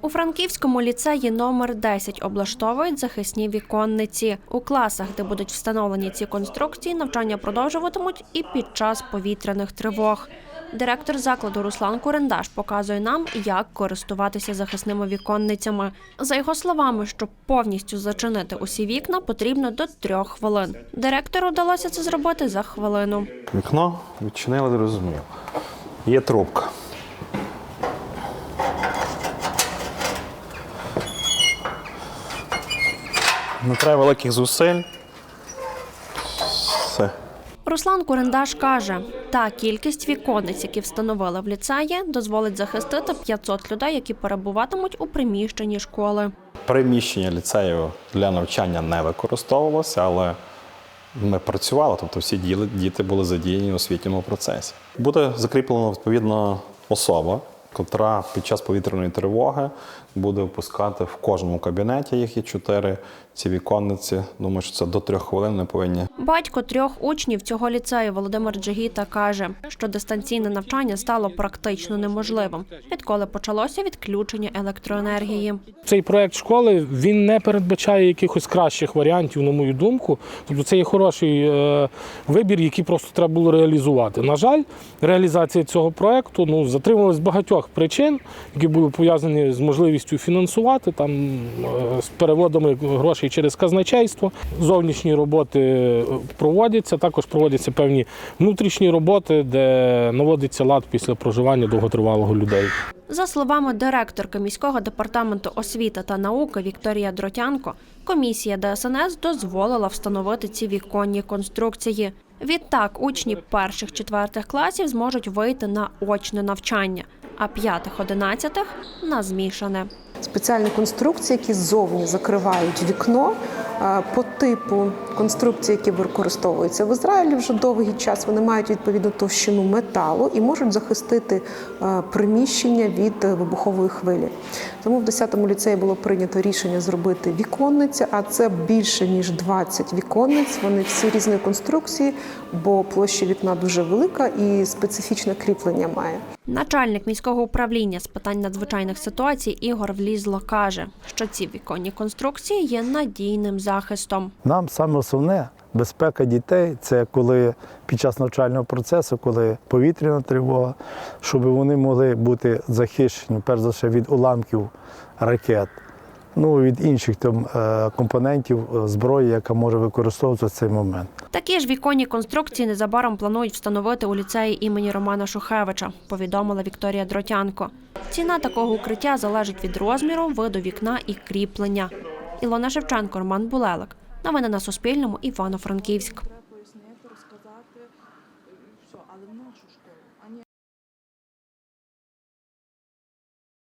У Франківському ліцеї номер 10 облаштовують захисні віконниці. У класах, де будуть встановлені ці конструкції, навчання продовжуватимуть і під час повітряних тривог. Директор закладу Руслан Курендаш показує нам, як користуватися захисними віконницями. За його словами, щоб повністю зачинити усі вікна, потрібно до трьох хвилин. Директору вдалося це зробити за хвилину. Вікно відчинили, зрозумів. Є трубка. Не треба великих зусиль. Все. Руслан Курендаш каже, та кількість віконниць, які встановили в ліцеї, дозволить захистити 500 людей, які перебуватимуть у приміщенні школи. Приміщення ліцею для навчання не використовувалося, але ми працювали, тобто всі діти були задіяні у освітньому процесі. Буде закріплена відповідна особа, котра під час повітряної тривоги буде впускати в кожному кабінеті, їх є чотири ці віконниці. Думаю, що це до трьох хвилин ми повинні Батько трьох учнів цього ліцею Володимир Джигіта каже, що дистанційне навчання стало практично неможливим, відколи почалося відключення електроенергії. Цей проект школи він не передбачає якихось кращих варіантів, на мою думку. Тобто це є хороший е, вибір, який просто треба було реалізувати. На жаль, реалізація цього проекту ну, затрималась з багатьох причин, які були пов'язані з можливістю фінансувати там е, з переводами грошей через казначейство. Зовнішні роботи е, проводяться, також проводяться певні внутрішні роботи, де наводиться лад після проживання довготривалого людей. За словами директорки міського департаменту освіти та науки Вікторія Дротянко, комісія ДСНС дозволила встановити ці віконні конструкції. Відтак, учні перших четвертих класів зможуть вийти на очне навчання, а п'ятих-одинадцятих на змішане. Спеціальні конструкції, які ззовні закривають вікно е, по типу конструкцій, які використовуються в Ізраїлі вже довгий час. Вони мають відповідну товщину металу і можуть захистити е, приміщення від е, вибухової хвилі. Тому в 10-му ліцеї було прийнято рішення зробити віконниці, а це більше ніж 20 віконниць. Вони всі різної конструкції, бо площа вікна дуже велика і специфічне кріплення має. Начальник міського управління з питань надзвичайних ситуацій Ігор Влізло каже, що ці віконні конструкції є надійним захистом. Нам саме основне безпека дітей це коли під час навчального процесу, коли повітряна тривога, щоб вони могли бути захищені, перш за все, від уламків ракет, ну від інших там е, компонентів е, зброї, яка може використовуватися в цей момент. Такі ж віконні конструкції незабаром планують встановити у ліцеї імені Романа Шухевича, повідомила Вікторія Дротянко. Ціна такого укриття залежить від розміру, виду вікна і кріплення. Ілона Шевченко, Роман Булелик. Новини на Суспільному. Івано-Франківськ.